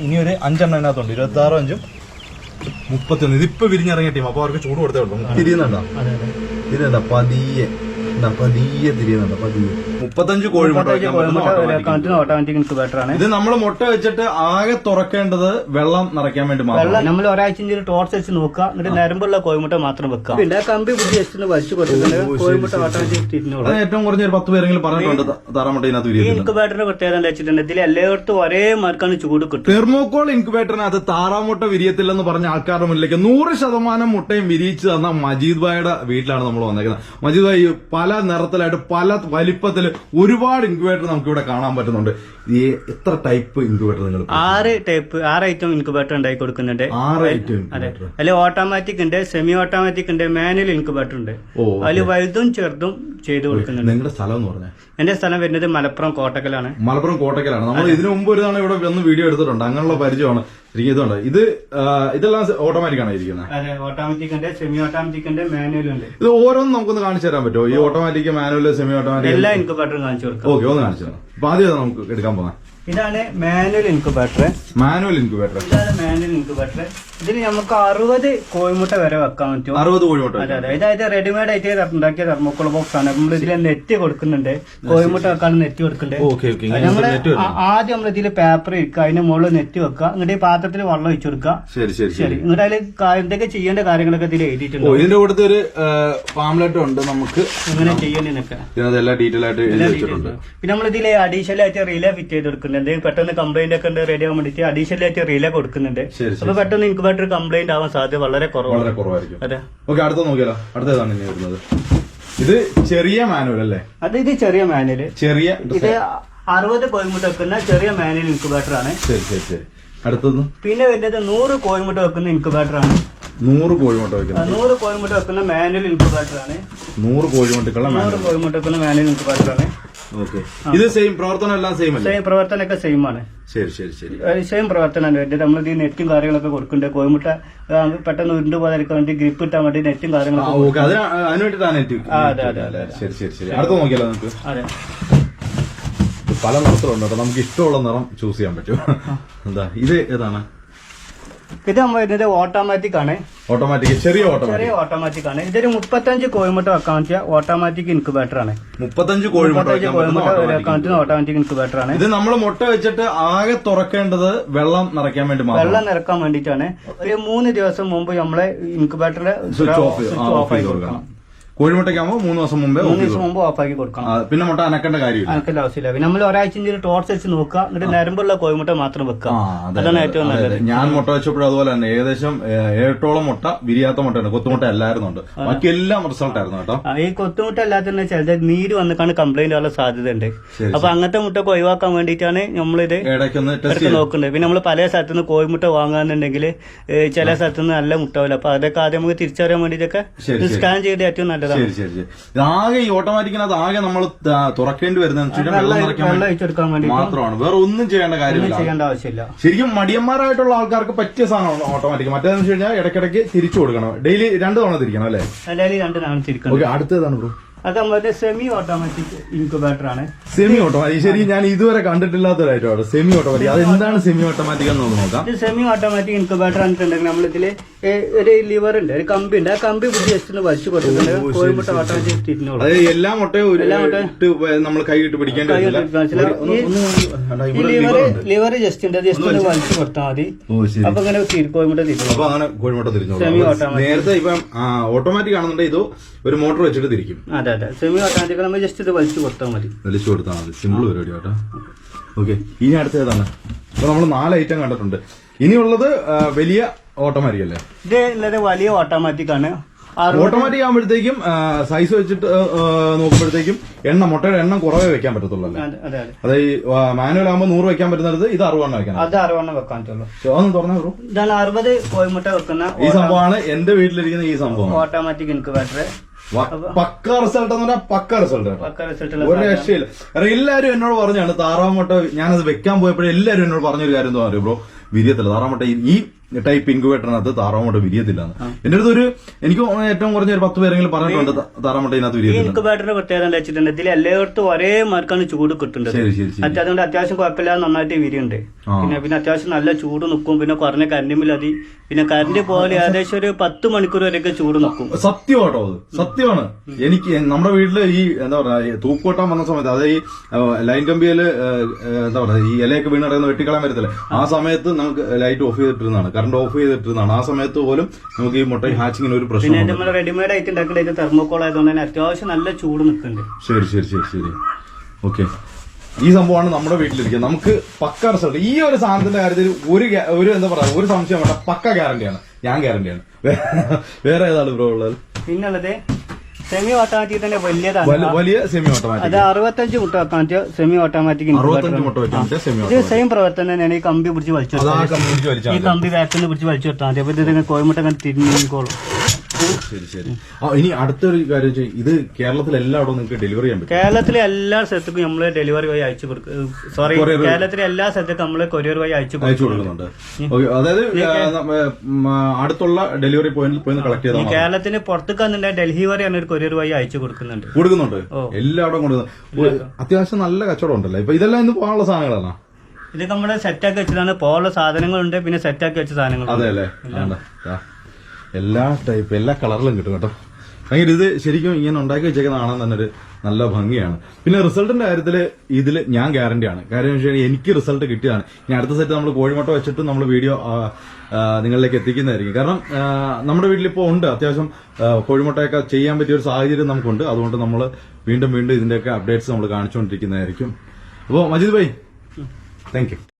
ഇനി ഒരു അഞ്ചെണ്ണം അതിനകത്തുണ്ട് ഇരുപത്തി ആറും അഞ്ചും മുപ്പത്തി ഒന്ന് ഇതിപ്പോ വിരിഞ്ഞിറങ്ങിയ ടീം അപ്പൊ അവർക്ക് ചൂട് കൊടുത്തേ ഉള്ളൂ. തിരിയുന്നുണ്ടോ? തിരിയുന്നുണ്ടോ? പതിയെ. പതിയെ തിരിയുന്നുണ്ടോ പതിയെ മുപ്പത്തഞ്ച് കോഴിമുട്ട automatic. ഓട്ടോമാറ്റിക് ഇൻക്യുബേറ്റർ ആണ് ഇത് നമ്മൾ മുട്ട വെച്ചിട്ട് ആകെ തുറക്കേണ്ടത് വെള്ളം നിറയ്ക്കാൻ വേണ്ടി മാത്രം. വെള്ളം നമ്മൾ ഒരാഴ്ച ടോർച്ച് വെച്ച് നോക്കുക. എന്നിട്ട് നരമ്പുള്ള കോഴിമുട്ട മാത്രം വെക്കുക. പിന്നെ കമ്പി ബുദ്ധി വെച്ചിട്ട് വലിച്ചു കൊടുക്കുന്നുണ്ട് കോഴിമുട്ട ഓട്ടോമാറ്റിക് തിരിഞ്ഞോളൂ ഏറ്റവും കുറഞ്ഞ ഒരു പത്ത് പേരെങ്കിലും പറഞ്ഞിട്ടുണ്ട്. താറാമുട്ട ഇതിനകത്ത് ഇൻക്യുബേറ്ററിന്റെ പ്രത്യേകത എന്താ വെച്ചിട്ടുണ്ട് ഇതിൽ എല്ലായിടത്തും ഒരേ മാർക്കാണ് ചൂട് കിട്ടും തെർമോക്കോൾ ഇൻക്യുബേറ്ററിനകത്ത് താറാമുട്ട വിരിയത്തില്ലെന്ന് പറഞ്ഞ ആൾക്കാരുടെ മുന്നിലേക്ക് നൂറ് ശതമാനം മുട്ടയും വിരിയിച്ചു തന്ന മജീദ് ഭായിയുടെ വീട്ടിലാണ് നമ്മൾ വന്നേക്കുന്നത്. മജീദ് ഭായി പല നിറത്തിലായിട്ട് പല വലിപ്പത്തിൽ ഒരുപാട് ഇൻക്യുബേറ്റർ നമുക്ക് ഇവിടെ കാണാൻ പറ്റുന്നുണ്ട്. ഈ എത്ര ടൈപ്പ് ഇൻക്യുബേറ്റർ നിങ്ങൾ ആറ് ടൈപ്പ് ആറ് ഐറ്റം ഇൻക്യുബേറ്റർ ഉണ്ടായി കൊടുക്കുന്നുണ്ട്. ആറ് ഐറ്റം അതെ. അതിൽ ഓട്ടോമാറ്റിക് ഉണ്ട് സെമി ഓട്ടോമാറ്റിക് ഉണ്ട് മാനുവൽ ഇൻക്യുബേറ്റർ ഉണ്ട്. ഓ അതിൽ വലുതും ചെറുതും ചെയ്തു കൊടുക്കുന്നുണ്ട്. നിങ്ങളുടെ സ്ഥലം എന്ന് പറഞ്ഞാൽ എന്റെ സ്ഥലം വരുന്നത് മലപ്പുറം കോട്ടക്കലാണ്. മലപ്പുറം കോട്ടക്കലാണ്. നമ്മൾ ഇതിനു മുമ്പ് ഒരു തവണ ഇവിടെ വന്ന് വീഡിയോ എടുത്തിട്ടുണ്ട്. അങ്ങനെയുള്ള പരിചയമാണ്. ഇതുണ്ട് ഇത് ഇതെല്ലാം ഓട്ടോമാറ്റിക് ആണ് ഇരിക്കുന്നത് ഓട്ടോമാറ്റിക് ഉണ്ട് സെമി ഓട്ടോമാറ്റിക് ഉണ്ട് മാനുവൽ ഉണ്ട്. ഇത് ഓരോന്നും നമുക്കൊന്ന് കാണിച്ചു തരാൻ പറ്റുമോ? ഈ ഓട്ടോമാറ്റിക് മാനുവൽ സെമി ഓട്ടോമാറ്റിക് എല്ലാ ഇൻകുബേറ്ററും കാണിച്ചു കൊടുക്കാം. ഓക്കെ ഒന്ന് കാണിച്ചു തരാം. അപ്പൊ ആദ്യം നമുക്ക് എടുക്കാൻ പോകാം. ഇതാണ് മാനുവൽ ഇൻക്യുബേറ്റർ മാനുവൽ ഇൻക്യുബേറ്റർ ഇതാണ് മാനുവൽ ഇൻക്യുബേറ്റർ ഇതിൽ നമുക്ക് അറുപത് കോഴിമുട്ട വരെ വെക്കാൻ പറ്റും. അറുപത് കോഴിമുട്ട അതെ അതെ. ഇതായത് റെഡിമെയ്ഡ് ആയിട്ട് ഉണ്ടാക്കിയ തെർമോക്കോൾ ബോക്സ് ആണ്. നമ്മൾ ഇതിൽ നെറ്റ് കൊടുക്കുന്നുണ്ട്. കോഴിമുട്ട വെക്കാൻ നെറ്റ് കൊടുക്കുന്നുണ്ട്. Okay okay. അത് നമ്മൾ ആദ്യം നമ്മൾ ഇതിൽ പേപ്പർ ഇരിക്കുക. അതിന്റെ മുകളിൽ നെറ്റ് വെക്കുക. എന്നിട്ട് ഈ പാത്രത്തിൽ വെള്ളം ഒഴിച്ചു കൊടുക്കുക. ശരി ശരി ശരി. എന്നിട്ട് അതിൽ എന്തൊക്കെ ചെയ്യേണ്ട കാര്യങ്ങളൊക്കെ ഇതിൽ എഴുതിയിട്ടുണ്ട്. ഇതിന്റെ കൂടുതൽ ഒരു പാംലെറ്റ് ഉണ്ട് നമുക്ക്. ഇങ്ങനെ ചെയ്യേണ്ടതിനൊക്കെ എല്ലാ ഡീറ്റെയിൽ ആയിട്ട് വെച്ചിട്ടുണ്ട്. പിന്നെ നമ്മൾ ഇതിൽ അഡീഷണൽ ആയിട്ട് റിലേ ഫിറ്റ് ചെയ്ത് കൊടുക്കുന്നുണ്ട്. പെട്ടെന്ന് കംപ്ലൈന്റ് ഒക്കെ റെഡി ആവാൻ വേണ്ടിയിട്ട് അഡീഷണൽ ആയിട്ട് റിലേ കൊടുക്കുന്നുണ്ട്. അപ്പൊ പെട്ടെന്ന് ഇൻക്യുബേറ്റർ കംപ്ലൈന്റ് ആവാൻ സാധ്യത വളരെ കുറവാണ്. വളരെ കുറവായിരിക്കും. അതെ. ഓക്കെ അടുത്ത നോക്കിയാലോ? അടുത്ത ഏതാണ് ഇനി വരുന്നത്. ഇത് ചെറിയ മാനുവൽ അല്ലേ? അത് ഇത് ചെറിയ മാനുവൽ ചെറിയ ഇത് അറുപത് കോയിമുട്ട് വെക്കുന്ന ചെറിയ മാനുവൽ ഇൻക്യുബേറ്റർ ആണ്. ശരി ശരി ശരി. അടുത്തൊന്ന് പിന്നെ വരുന്നത് നൂറ് കോയിമുട്ട് വെക്കുന്ന ഇൻക്യുബേറ്റർ ആണ്. നൂറ് കോഴിമുട്ട ആ, വെക്കുന്നത് നൂറ് കോഴിമുട്ട വെക്കുന്ന മാനുവൽ ഇൻക്യുബേറ്റർ ആണ്. നൂറ് കോഴിമുട്ടക്കുള്ള നൂറ് മാനുവൽ കോഴിമുട്ട വെക്കുന്ന മാനുവൽ ഇൻക്യുബേറ്റർ ആണ്. ഇത് സെയിം പ്രവർത്തനം എല്ലാം സെയിം അല്ലേ? സെയിം പ്രവർത്തനമൊക്കെ സെയിം ആണ്. ശരി ശരി ശരി. സെയിം പ്രവർത്തനമാണ്. വേണ്ടത് നമ്മൾ ഈ നെറ്റും കാര്യങ്ങളൊക്കെ കൊടുക്കുന്നുണ്ട്. കോയമുട്ട പെട്ടെന്ന് ഉരുണ്ട് പോകാതിരിക്കാൻ വേണ്ടി ഗ്രിപ്പ് കിട്ടാൻ വേണ്ടി നെറ്റും കാര്യങ്ങളൊക്കെ ഓക്കെ. അതിന് അതിന് വേണ്ടിയിട്ടാണ് നെറ്റ് അതെ, അതെ, ശരി ശരി ശരി. അടുത്ത നോക്കിയാലോ നമുക്ക്? അതെ. പല നിറത്തിലുണ്ട്. നമുക്ക് ഇഷ്ടമുള്ള നിറം ചൂസ് ചെയ്യാൻ പറ്റും. എന്താ ഇത് ഏതാണ്? ഇത് നമ്മൾ ഇതിന്റെ ഓട്ടോമാറ്റിക് ആണ്. ഓട്ടോമാറ്റിക് ചെറിയ ഓട്ടോമാറ്റിക് ചെറിയ ഓട്ടോമാറ്റിക് ആണ്. ഇതൊരു മുപ്പത്തഞ്ച് കോഴിമുട്ട വെക്കാൻ പറ്റിയ ഓട്ടോമാറ്റിക് ഇൻക്യുബേറ്റർ ആണ്. മുപ്പത്തഞ്ച് കോഴിമുട്ട മുപ്പത്തഞ്ച് പറ്റുന്ന automatic. വെക്കാൻ പറ്റുന്ന ഓട്ടോമാറ്റിക് ഇൻക്യുബേറ്റർ ആണ്. ഇത് നമ്മൾ മുട്ട വെച്ചിട്ട് ആകെ തുറക്കേണ്ടത് വെള്ളം നിറയ്ക്കാൻ വേണ്ടി മാത്രം. വെള്ളം നിറക്കാൻ വേണ്ടിയിട്ടാണ്. ഒരു മൂന്ന് ദിവസം മുമ്പ് നമ്മളെ ഇൻക്യുബേറ്ററിന്റെ സ്വിച്ച് ഓഫ് ഓഫ് ചെയ്ത് കൊടുക്കണം. കോഴിമുട്ടയ്ക്കാകുമ്പോൾ മൂന്ന് ദിവസം മുമ്പേ മൂന്ന് ദിവസം മുമ്പ് ഓഫാക്കി കൊടുക്കണം. പിന്നെ മുട്ട അനക്കേണ്ട കാര്യമില്ല. അനക്കേണ്ട ആവശ്യമില്ല. പിന്നെ നമ്മൾ ഒരാഴ്ച ടോർച്ച് വെച്ച് നോക്കുക. എന്നിട്ട് നരമ്പുള്ള കോഴിമുട്ട മാത്രം വെക്കുക. അതാണ് ഏറ്റവും നല്ലത്. ഞാൻ മുട്ട വെച്ചപ്പോഴും അതുപോലെ തന്നെ. ഏകദേശം ഏട്ടോളം മുട്ട വിരിയാത്ത മുട്ടയുണ്ട്. കൊത്തുമുട്ട എല്ലായിരുന്നുണ്ട് ബാക്കി എല്ലാം റിസൾട്ട് ആയിരുന്നു കേട്ടോ. ഈ കൊത്തുമുട്ട അല്ലാതെ തന്നെ ചിലത് നീര് വന്നിട്ടാണ് കംപ്ലൈന്റ് ആവാൻ സാധ്യതയുണ്ട്. ഉണ്ട് അപ്പൊ അങ്ങനത്തെ മുട്ടൊക്കെ ഒഴിവാക്കാൻ വേണ്ടിയിട്ടാണ് നമ്മളിത് നോക്കുന്നത്. പിന്നെ നമ്മൾ പല സ്ഥലത്തുനിന്ന് കോഴിമുട്ട വാങ്ങാന്നുണ്ടെങ്കിൽ ചില സ്ഥലത്തുനിന്ന് നല്ല മുട്ട പോലെ. അപ്പൊ അതൊക്കെ ആദ്യം നമുക്ക് തിരിച്ചറിയാൻ വേണ്ടിയിട്ടൊക്കെ. സ്കാൻ ചെയ്ത് ഏറ്റവും നല്ലതാണ് ശരി ശരി ശരി. ആകെ ഈ ഓട്ടോമാറ്റിക്കിനകത്ത് ആകെ നമ്മൾ തുറക്കേണ്ടി വരുന്നത് മാത്രമാണ്. വേറെ ഒന്നും ചെയ്യേണ്ട കാര്യമില്ല. ചെയ്യേണ്ട ആവശ്യമില്ല. ശരിക്കും മടിയന്മാരായിട്ടുള്ള ആൾക്കാർക്ക് പറ്റിയ സാധനമാണ് ഓട്ടോമാറ്റിക്. മറ്റേതെന്ന് വെച്ച് കഴിഞ്ഞാൽ ഇടയ്ക്കിടയ്ക്ക് തിരിച്ചു കൊടുക്കണം. ഡെയിലി രണ്ട് തവണ തിരിക്കണം അല്ലേ? ഡെയിലി രണ്ട് തിരിക്കണം. ഓക്കെ അടുത്തതാണ് ബ്രോ. അത് നമ്മുടെ സെമി ഓട്ടോമാറ്റിക് ഇൻക്യുബേറ്റർ ആണ്. സെമി ഓട്ടോമാറ്റിക് ശരി ഞാൻ ഇതുവരെ കണ്ടിട്ടില്ലാത്ത ഒരു കണ്ടിട്ടില്ലാത്തൊരായിട്ടാണ് സെമി ഓട്ടോമാറ്റിക് അത് എന്താണ് സെമി ഓട്ടോമാറ്റിക് എന്ന് നോക്കാം സെമി ഓട്ടോമാറ്റിക് ഇൻക്യുബേറ്റർ ആണെന്നുണ്ടെങ്കിൽ നമ്മളിതിൽ ഒരു ലിവർ ഉണ്ട് ഒരു കമ്പി ഉണ്ട് ആ കമ്പി ജസ്റ്റ് ഒന്ന് വലിച്ചു കൊടുത്തിട്ടുണ്ട്. കോഴിമുട്ട ഓട്ടോമാറ്റിക് തിരിഞ്ഞോളൂ അതായത് എല്ലാ മുട്ടയും ഒരു എല്ലാ മുട്ടയും ഇട്ട് നമ്മൾ കൈയിട്ട് പിടിക്കേണ്ടി ലിവർ ലിവർ ജസ്റ്റ് ഉണ്ട്. ജസ്റ്റ് ഒന്ന് വലിച്ചു കൊടുത്താൽ മതി. അപ്പൊ ഇങ്ങനെ തിരി- കോഴിമുട്ട തിരിഞ്ഞു അപ്പൊ അങ്ങനെ കോഴിമുട്ട തിരിഞ്ഞു. നേരത്തെ ഇപ്പം ഓട്ടോമാറ്റിക് ആണെന്നുണ്ടെങ്കിൽ ഇത് ഒരു മോട്ടോർ വെച്ചിട്ട് തിരിക്കും. അതെ അതെ. സെമി ഓട്ടോമാറ്റിക് നമ്മൾ ജസ്റ്റ് ഇത് വലിച്ചു കൊടുത്താൽ മതി. വലിച്ചു കൊടുത്താൽ മതി. സിമ്പിൾ പരിപാടി കേട്ടോ. ഓക്കെ ഇനി അടുത്ത ഏതാണ്? അപ്പൊ നമ്മൾ നാല് ഐറ്റം കണ്ടിട്ടുണ്ട്. ഇനിയുള്ളത് വലിയ ഓട്ടോമാറ്റിക് അല്ലേ ഇത് ഉള്ളത് വലിയ ഓട്ടോമാറ്റിക് ആണ്. ഓട്ടോമാറ്റിക് ആകുമ്പോഴത്തേക്കും സൈസ് വെച്ചിട്ട് നോക്കുമ്പോഴത്തേക്കും എണ്ണ മുട്ടയുടെ എണ്ണം കുറവേ വെക്കാൻ പറ്റത്തുള്ളൂ അല്ലേ? അതെ അതെ അതെ. ഈ മാനുവൽ ആകുമ്പോൾ നൂറ് വെക്കാൻ പറ്റുന്നത് ഇത് അറുപതെണ്ണം വെക്കാൻ അത് അറുപതെണ്ണം വെക്കാൻ പറ്റുള്ളൂ. ഒന്ന് തുറന്നു ബ്രോ ഇതാണ് അറുപത് കോഴിമുട്ട വെക്കുന്ന ഈ സംഭവമാണ് എന്റെ വീട്ടിലിരിക്കുന്ന ഈ സംഭവം. ഓട്ടോമാറ്റിക് ഇൻക്യുബേറ്റർ പക്ക റിസൾട്ട് എന്ന് പറഞ്ഞാൽ പക്ക റിസൾട്ട് ഒരു രക്ഷയില്ല. കാരണം എല്ലാരും എന്നോട് പറഞ്ഞാണ് താറാമുട്ട ഞാനത് വെക്കാൻ പോയപ്പോഴേ എല്ലാരും എന്നോട് പറഞ്ഞൊരു കാര്യം എന്താ പറയുക ബ്രോ? വിരിയത്തില്ല. താറാമുട്ട ഈ- ഈ ടൈപ്പ് ഇൻക്യുബേറ്ററിനകത്ത് താറാമുട്ട വിരിയത്തില്ലെന്ന്. എന്റെ അടുത്ത് ഒരു എനിക്ക് ഏറ്റവും കുറഞ്ഞ ഒരു പത്ത് പേരെങ്കിലും പറഞ്ഞിട്ടുണ്ട് താറാമുട്ട ഇതിനകത്ത് ഈ വിരിയത്തില്ല ഇൻക്യുബേറ്ററിന്റെ പ്രത്യേകത എന്താ വെച്ചിട്ടുണ്ട് ഇതിൽ എല്ലായിടത്തും ഒരേ മാർക്കാണ് ചൂട് കിട്ടുന്നത്. ശരി ശരി ശരി. അതുകൊണ്ട് അത്യാവശ്യം കുഴപ്പമില്ലാതെ നന്നായിട്ട് വിരിയുണ്ട്. പിന്നെ പിന്നെ അത്യാവശ്യം നല്ല ചൂട് നിൽക്കും പിന്നെ കുറഞ്ഞ കറണ്ട് അതി പിന്നെ കറണ്ട് പോലെ ഏകദേശം ഒരു പത്ത് മണിക്കൂർ വരെയൊക്കെ ചൂട് നിൽക്കും സത്യമാട്ടോ അത്? സത്യമാണ്. എനിക്ക് നമ്മുടെ വീട്ടിൽ ഈ എന്താ പറയാ തൂക്കോട്ടാൻ വന്ന സമയത്ത് അതായത് ഈ ലൈൻ കമ്പിയിൽ എന്താ പറയാ ഈ ഇലയൊക്കെ വീണ് കിടക്കുന്ന വെട്ടിക്കളയാൻ വരത്തില്ലേ? ആ സമയത്ത് നമുക്ക് ലൈറ്റ് ഓഫ് ചെയ്തിട്ടിരുന്നതാണ്. കറണ്ട് ഓഫ് ചെയ്തിട്ടിരുന്നതാണ് ആ സമയത്ത് പോലും നമുക്ക് ഈ മുട്ട ഹാച്ചിങ്ങിന് ഒരു പ്രശ്നം നമ്മൾ റെഡിമെയ്ഡ് ആയിട്ട് ഉണ്ടാക്കുന്ന തെർമോക്കോൾ ആയതുകൊണ്ട് തന്നെ അത്യാവശ്യം നല്ല ചൂട് നിൽക്കുന്നുണ്ട്. ശരി ശരി ശരി ശരി. ഓക്കെ ഈ സംഭവമാണ് നമ്മുടെ വീട്ടിലിരിക്കുന്നത്. നമുക്ക് പക്ക റിസൾട്ട് ഈ ഒരു സാധനത്തിന്റെ കാര്യത്തിൽ ഒരു ഒരു എന്താ പറയാ ഒരു സംശയം വേണ്ട. പക്ക ഗ്യാരണ്ടിയാണ് ഞാൻ ഗ്യാരണ്ടിയാണ് വേറെ ഏതാണ് ബ്രോ ഉള്ളത്? പിന്നുള്ളത് സെമി ഓട്ടോമാറ്റിക് തന്നെ വലിയതാണ്. വല- വലിയ സെമി ഓട്ടോമാറ്റിക് അത് അറുപത്തഞ്ച് മുട്ട വെക്കാൻ പറ്റിയ സെമി ഓട്ടോമാറ്റിക് അറുപത്തഞ്ച് മുട്ട ഇത് സെയിം പ്രവർത്തനം തന്നെയാണ് ഈ കമ്പി പിടിച്ച് വലിച്ചു ഈ കമ്പി ബാക്കിൽ നിന്ന് പിടിച്ച് വലിച്ചു വിട്ടാൽ മതി. അപ്പൊ ഇത് കോയമുട്ടങ്ങനെ അങ്ങനെ തിരിഞ്ഞോളും ശരി ശരി. ആ ഇനി അടുത്തൊരു കാര്യം ഇത് കേരളത്തിൽ എല്ലായിടവും നിങ്ങൾക്ക് ഡെലിവറി ചെയ്യാൻ പറ്റും. കേരളത്തിലെ എല്ലാ സ്ഥലത്തേക്കും നമ്മൾ ഡെലിവറി വഴി അയച്ചു കൊടുക്കും സോറി Courier. കേരളത്തിലെ എല്ലാ സ്ഥലത്തേക്കും നമ്മൾ കൊറിയർ വഴി അയച്ചു അയച്ചു കൊടുക്കും കൊടുക്കുന്നുണ്ട് അതായത് ആ, നമ്മ, ഉം, ആ, അടുത്തുള്ള ഡെലിവറി പോയിന്റിൽ പോയി കളക്ട് ചെയ്താൽ മതി. കേരളത്തിന് പുറത്തേക്ക് വന്നിട്ടുണ്ടെങ്കിൽ ഡൽഹി വരെ ആണ് ഒരു കൊറിയർ വഴി അയച്ചു കൊടുക്കുന്നുണ്ട്. കൊടുക്കുന്നുണ്ട്. എല്ലായിടവും കൊടുക്കുന്നു ഒരു അത്യാവശ്യം നല്ല കച്ചവടം ഉണ്ടല്ലോ. ഇപ്പൊ ഇതെല്ലാം ഇന്ന് പോകാനുള്ള സാധനങ്ങളാണ്? ഇത് നമ്മുടെ സെറ്റാക്കി വെച്ചതാണ്. പോലുള്ള സാധനങ്ങളുണ്ട് പിന്നെ സെറ്റാക്കി വെച്ച സാധനങ്ങളുണ്ട്. അതെ അല്ലേ. എല്ലാ ടൈപ്പ് എല്ലാ കളറിലും കിട്ടും കേട്ടോ. ഭയങ്കര ഇത് ശരിക്കും ഇങ്ങനെ ഉണ്ടാക്കി വെച്ചേക്കുന്ന കാണാൻ തന്നെ ഒരു നല്ല ഭംഗിയാണ്. പിന്നെ റിസൾട്ടിന്റെ കാര്യത്തിൽ ഇതിൽ ഞാൻ ഗ്യാരണ്ടിയാണ് കാര്യം വെച്ച് കഴിഞ്ഞാൽ എനിക്ക് റിസൾട്ട് കിട്ടിയതാണ്. ഇനി അടുത്ത സെറ്റ് നമ്മൾ കോഴിമുട്ട വെച്ചിട്ട് നമ്മൾ വീഡിയോ നിങ്ങളിലേക്ക് എത്തിക്കുന്നതായിരിക്കും. കാരണം നമ്മുടെ വീട്ടിലിപ്പോൾ ഉണ്ട്. അത്യാവശ്യം കോഴിമുട്ടയൊക്കെ ചെയ്യാൻ പറ്റിയ ഒരു സാഹചര്യം നമുക്കുണ്ട്. അതുകൊണ്ട് നമ്മൾ വീണ്ടും വീണ്ടും ഇതിന്റെയൊക്കെ അപ്ഡേറ്റ്സ് നമ്മൾ കാണിച്ചുകൊണ്ടിരിക്കുന്നതായിരിക്കും. അപ്പോൾ മജീദ് ഭായി താങ്ക്